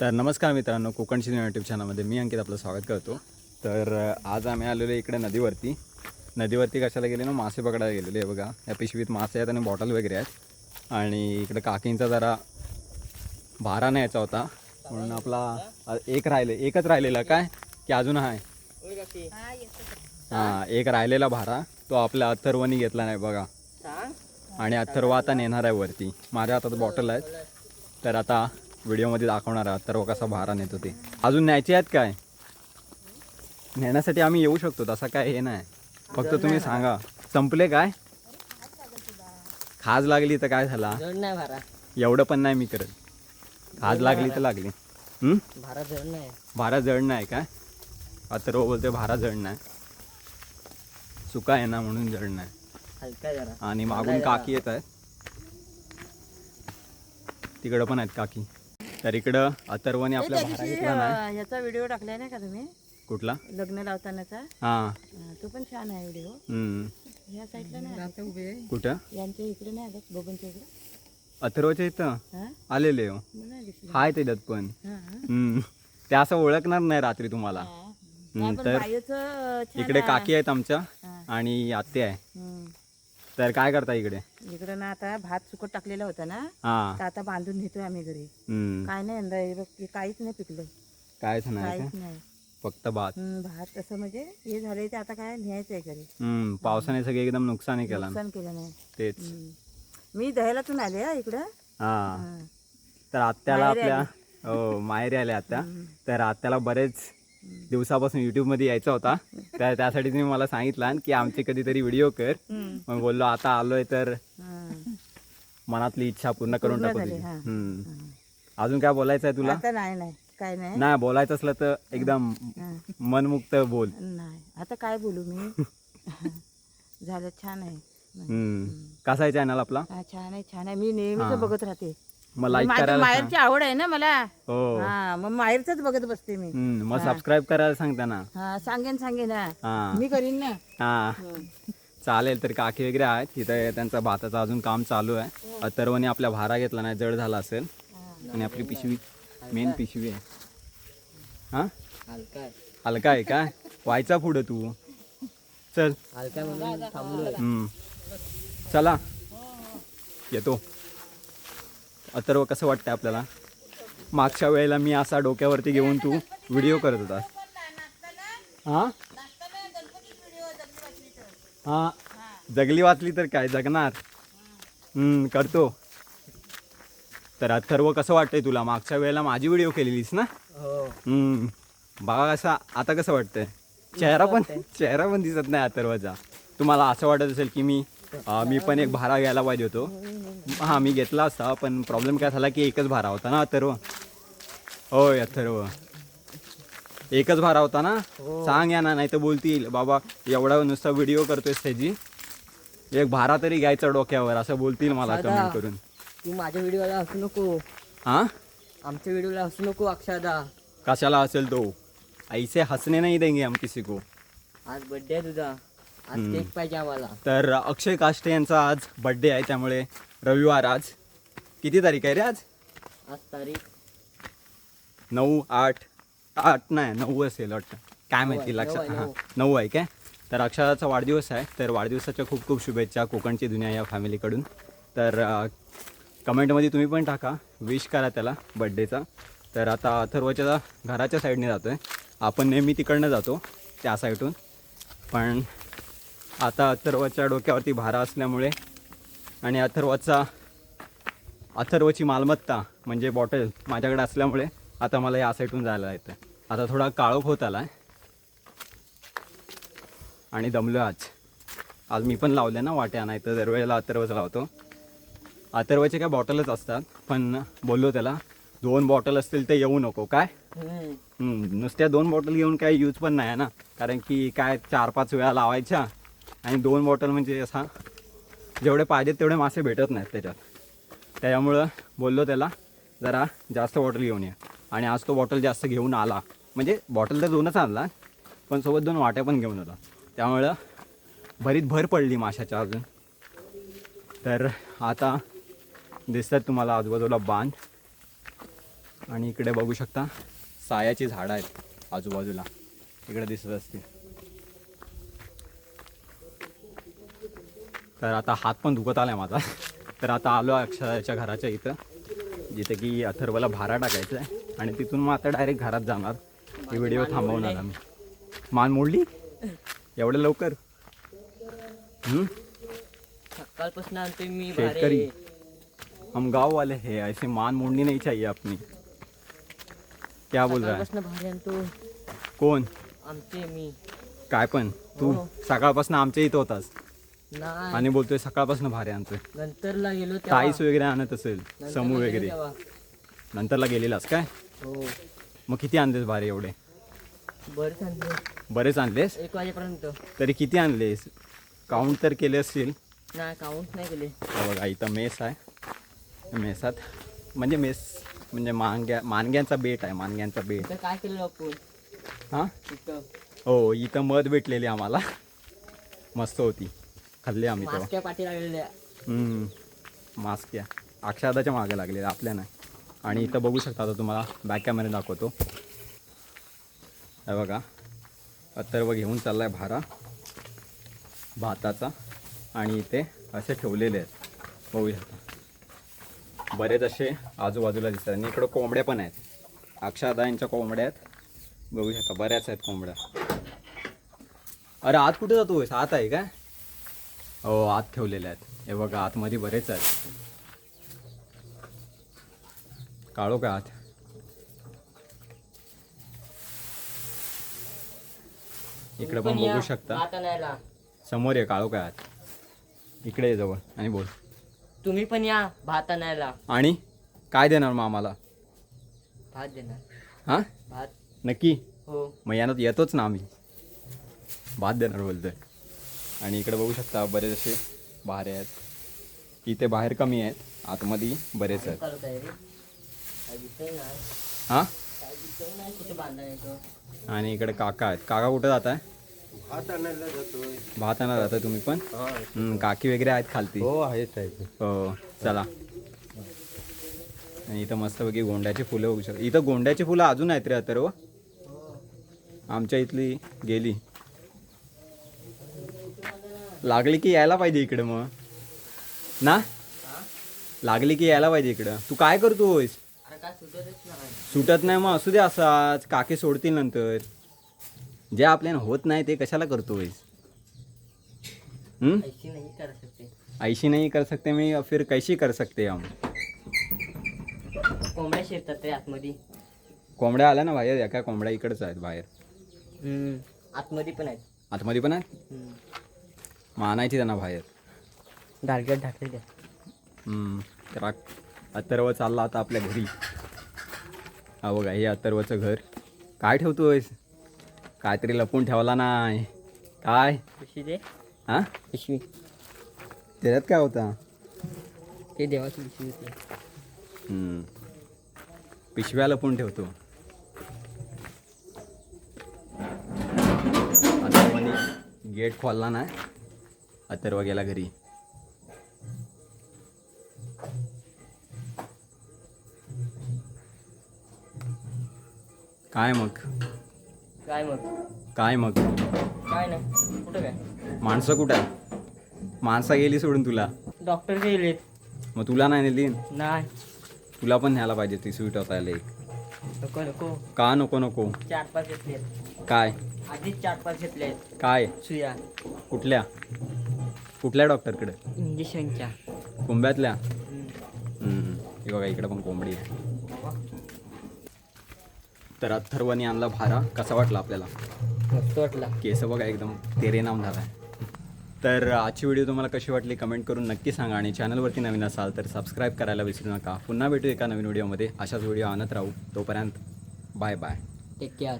तर नमस्कार मित्रांनो कोकण सिनेमा यूट्यूब चॅनलमध्ये मी अंकित आपलं स्वागत करतो. तर आज आम्ही आलेलो इकडे नदीवरती. नदीवरती कशाला गेले ना मासे पकडायला गेलेले आहे बघा. या पिशवीत मासे आहेत आणि बॉटल वगैरे आहेत. आणि इकडे काकींचा जरा भारा न्यायचा होता. म्हणून आपला एक राहिले एकच राहिलेला काय? की अजून आहे? हां एक राहिलेला भारा. तो आपल्या अथर्वनी घेतला नाही बघा. आणि अथर्व आता नेणार आहे वरती. माझ्या हातात बॉटल आहेत. तर आता व्हिडिओमध्ये दाखवणार आहे अथर्व कसा भारा नेतो ते. अजून न्यायचे आहेत काय? नेण्यासाठी आम्ही येऊ शकतो तसा काय हे नाही. फक्त तुम्ही सांगा. संपले काय? खाज लागली तर काय झाला? एवढं पण नाही मी करत. खाज लागली तर लागली. हं? भारा जड नाही. भारा जड नाही काय अथर्व बोलते भारा जड नाही. सुका आहे ना म्हणून जड नाही. आणि मागून काकी येत आहेत. तिकडं पण आहेत काकी. तर इकडं अथर्वने आपल्या भारा घेतला नाही ह्याचा व्हिडिओ टाकलाय ना का तुम्ही कुठला लग्न लावतानाचा हां हा, तो पण छान आहे व्हिडिओ हम्म. ह्या साईडला नाही आलं. कुठं यांच्या इकडे नाही आलं बबनच्या इकडे अथर्वच्या इथं हा आलेले हो मला नाही दिसलं हाय त्याच्यात पण हा, हा. हम्म. ते असं ओळखणार नाही रात्री तुम्हाला हा. नाही, पण तर छान इकडे. काकी आहेत आमच्या. आणि आत्या आहे. तर काय करता इकडे? इकडं ना आता भात सुकट टाकलेला होता ना हा. तर आता बांधून नेतोय आम्ही घरी. हम्म. काय नाही यंदा हे बघ हे काहीच नाही पिकलं. कायच नाही काहीच का नाही. फक्त भात. हम्म, भात असं म्हणजे हे झालंय ते आता काय न्यायचं आहे घरी. हम्म, पावसाने सगळे एकदम नुकसानी केलं नुकसान केलं नाही. तेच. हम्म. मी दह्यालातून आले हा इकडं. हा. हा. तर आत्याला आपल्या हो माहेरी आल्या आत्या. तर आत्याला बरेच दिवसापासून युट्यूबमध्ये यायचा होता. तर त्यासाठी तुम्ही मला सांगितलं की आमचे कधीतरी व्हिडिओ कर. मग बोललो आता आलोय तर. मनातली इच्छा पूर्ण करून टाकू तुझी. हम्म. अजून काय बोलायचं आहे तुला नाही नाही. काय नाही. नाही बोलायचं असलं तर एकदम. मनमुक्त बोल. नाही. आता काय बोलू मी? झालं छान आहे. कसा आहे चॅनल आपला? छान आहे छान आहे. मी नेहमीच बघत राहते. मग लाईक माझी करायला. माहेरची आवड आहे ना मला. हो. हा मग माहेरच बघत बसते मी. हम्म, मग सबस्क्राईब करायला सांगता ना हा सांगेन सांगेन हा. हा. मी करीन ना. हा. चालेल तर काकी वगैरे आहेत. तिथं त्यांचा भाताचं अजून काम चालू आहे. अथर्वने आपल्या भारा घेतला नाही जड झाला असेल. आणि आपली पिशवी मेन पिशवी आहे. हा? हलका आहे. हलका आहे काय व्हायचा पुढं तू. चल. हलका म्हणून थांबलो हम्म. चला. येतो. अथर्व कसं वाटतं आपल्याला? मागच्या वेळेला मी असा डोक्यावरती घेऊन तू व्हिडिओ करत होता हा? हा? जगली वाचली तर काय? जगणार. हम्म, करतो. तर अथर्व कसं वाटतंय तुला? मागच्या वेळेला माझी व्हिडिओ केलेलीस ना? हो. हम्म. बघा कसा आता कसं वाटतंय? चेहरा पण चेहरा पण दिसत नाही अथर्वचा. तुम्हाला असं वाटत असेल की मी अं, मी पण एक भारा घ्यायला पाहिजे होतो. हां मी घेतला असता पण प्रॉब्लेम काय झाला की एकच भारा होता ना अथर्व? होय अथर्व. एकच भारा होता ना? सांग या ना नाही तर बोलतील. बाबा एवढा नुसता व्हिडिओ करतोय त्याची. एक भारा तरी घ्यायचा डोक्यावर असं बोलतील मला दादा. कमेंट करून. तू माझ्या व्हिडिओला हसू नको. हां? आमच्या व्हिडिओला हसू नको अक्षदा. कशाला असेल तो? ऐसे हसने नाही देंगे हम किसी को. आज बर्थडे आहे तुझा. आज केक पाहिजे आम्हाला. तर अक्षय काष्टे यांचा आज बड्डे आहे त्यामुळे रविवार आज. किती तारीख आहे रे आज? आज तारीख? नऊ आठ. आठ नाही नऊ असेल वाटतं. काय माहिती लक्षात हां नऊ. आहे काय? तर अक्षराचा वाढदिवस आहे तर वाढदिवसाच्या खूप खूप शुभेच्छा कोकणची दुनिया या फॅमिलीकडून तर कमेंटमध्ये तुम्ही पण टाका विश करा त्याला बड्डेचा तर आता अथर्वच्या घराच्या साईडने जातो आहे आपण नेहमी तिकडनं जातो त्या साईडून पण आता अथर्वच्या डोक्यावरती भारा असल्यामुळे आणि अथर्वाचा अथर्वची मालमत्ता म्हणजे बॉटल माझ्याकडे असल्यामुळे आता मला या साईडून जायला येतं आता थोडा काळोख होत आला आहे आणि दमलो आज. आज मी पण लावले ना वाट्या नाही तर दरवेळेला अथर्वच लावतो. अथर्वचे काय बॉटलच असतात पण बोललो त्याला दोन बॉटल असतील तर येऊ नको काय? नुसत्या दोन बॉटल घेऊन काय यूज पण नाही आहे ना. कारण की काय चार पाच वेळा लावायच्या आणि दोन बॉटल म्हणजे असा जेवढे पाहिजेत तेवढे मासे भेटत नाहीत त्याच्यात. त्याच्यामुळं बोललो त्याला जरा जास्त बॉटल घेऊन ये. आणि आज तो बॉटल जास्त घेऊन आला. म्हणजे बॉटल तर दोनच आणला पण सोबत दोन वाट्या पण घेऊन होता त्यामुळं भरीत भर पडली माशाच्या अजून. तर आता दिसतात तुम्हाला आजूबाजूला बांध. आणि इकडे बघू शकता सायाची झाडं आहेत आजूबाजूला. इकडे दिसत असतील. तर आता हात पण दुखत आलाय माझा. तर आता आलो अक्षराच्या घराच्या इथं जिथे की अथर्वला भारा टाकायचा आहे आणि तिथून मग आता डायरेक्ट घरात जाणार. ही व्हिडिओ थांबवणार आम्ही. मान मोडली? एवढं लवकर? सकाळपासून मी शेतकरी. हम गाँव वाले हैं ऐसे मान मोड़नी नहीं चाहिए अपनी क्या बोल रहा है? कोण? आमचे मी. काय पण? तू? हो. सकाळपासून आमच्या इथं होतास. नाही. आणि बोलतोय सकाळपासून भारे आणतोय. नंतरला गेलो तेव्हा. ताईस वगैरे आणत असेल नंतरला समूह गेलो वगैरे. तेव्हा. नंतरला गेलेलास काय? हो. मग किती आणलेस भारे एवढे? बरं बरेच आणलेस? एक वाजेपर्यंत. तरी किती आणलेस? काउंट तर केले असतील. नाही काउंट नाही केले. हा बघा इथं मेस आहे. मेसात. म्हणजे मेस म्हणजे मानग्या मानग्यांचा बेट आहे मानग्यांचा बेट. तर काय केलं आपण? हां? तिथं हो इथं मध भेटलेली आम्हाला. मस्त होती. खाल्ली आम्ही तेव्हा. मास्क्या पाठी लागलेल्या. हम्म, मागे लागलेल्या आपल्या नाही. आणि इथं बघू शकता आता तुम्हाला बॅक कॅमेरा दाखवतो. हे बघा. अथर्व घेऊन चाललाय भारा. भाताचा. आणि इथे असे ठेवलेले आहेत. बघू शकता. बरेच असे आजूबाजूला दिसतात. आणि इकडं कोंबड्या पण आहेत. अक्षादा यांच्या कोंबड्या आहेत. बघू शकता बऱ्याच आहेत कोंबड्या. अरे आत कुठे जातोय आत आहे काय? हो आत ठेवलेले आहेत. हे बघा आतमध्ये बरेच आहेत. काढो का आत? इकडे पण बघू शकता. समोर आहे काळो काय आत? इकडे ये जवळ आणि बोल. तुम्ही पण या भात आणायला. आणि? काय देणार मग आम्हाला? भात देणार. हां? भात. नक्की? हो. मग यानं येतोच ना आम्ही. भात देणार बोलतोय. आणि इकडे बघू शकता बरेच असे बाहेर आहेत. इथे बाहेर कमी आहेत. आतमध्ये बरेच आहेत. हां? आणि इकडे काका आहेत. काका कुठं जात आहे? भात आणायला जातोय. भात आणा जाता तुम्ही पण? हम्म, काकी वगैरे आहेत खालती. हो आहेत आहेत. हो चला. आणि इथं मस्तपैकी गोंड्याची फुलं होऊ शकतात इथं गोंड्याची फुलं अजून आहेत रे अथर्व. आमच्या इथली गेली. लागली की यायला पाहिजे इकडं मग? ना? लागली की यायला पाहिजे इकडं. तू काय नाही सुटत नाही मग असू दे असाच. काके सोडतील नंतर. जे आपल्याला होत नाही ते कशाला करतोयस? हम्म ऐशी नाही करू सकते मैं फिर कैसी कर सकते हम? कोंबड्या शिरतात रे आतमध्ये. कोंबड्या आल्या ना बाहेर? या काय कोंबड्या इकडच आहेत बाहेर. आतमध्ये पण आहेत. आतमध्ये पण आहेत. मग आणायची त्यांना बाहेर. डालक्यात ढाकलेल्या हम्म, तर आ- अथर्व चालला आता आपल्या घरी. हा बघा हे अथर्वचं घर. काय ठेवतोयस? काहीतरी लपून ठेवला नाही. काय? पिशवी दे. हा? पिशवी. त्याच्यात काय होता? ते देवाची पिशवी होती. पिशव्या लपून ठेवतो. गेट खोलला नाही. अथर्व गेला घरी. काय मग? काय मग? काय मग? काय नाही. कुठं काय? माणसं कुठं आहे? माणसं गेली सोडून तुला. डॉक्टर गेलेत. मग तुला नाही नेली? नाही. तुला पण न्यायला पाहिजे ती स्वीट होतायला एक. नको नको. का नको नको? चार पाच घेतलेत. काय? आधीच चार पाच घेतलेत. काय? सुया. कुठल्या? कुठल्या डॉक्टरकडे? इंजेक्शनच्या. कुंब्यातल्या. हे बघा इकडे पण कोंबडी आहे. तर अथर्वनी आणला भारा. कसा वाटला आपल्याला? मस्त वाटला. केस बघा एकदम तेरे नाम झाला तर आजची व्हिडिओ तुम्हाला कशी वाटली कमेंट करून नक्की सांगा आणि चॅनलवरती नवीन असाल तर सबस्क्राईब करायला विसरू नका. पुन्हा भेटू एका नवीन व्हिडिओमध्ये. अशाच व्हिडिओ आणत राहू. तोपर्यंत बाय बाय टेक केअर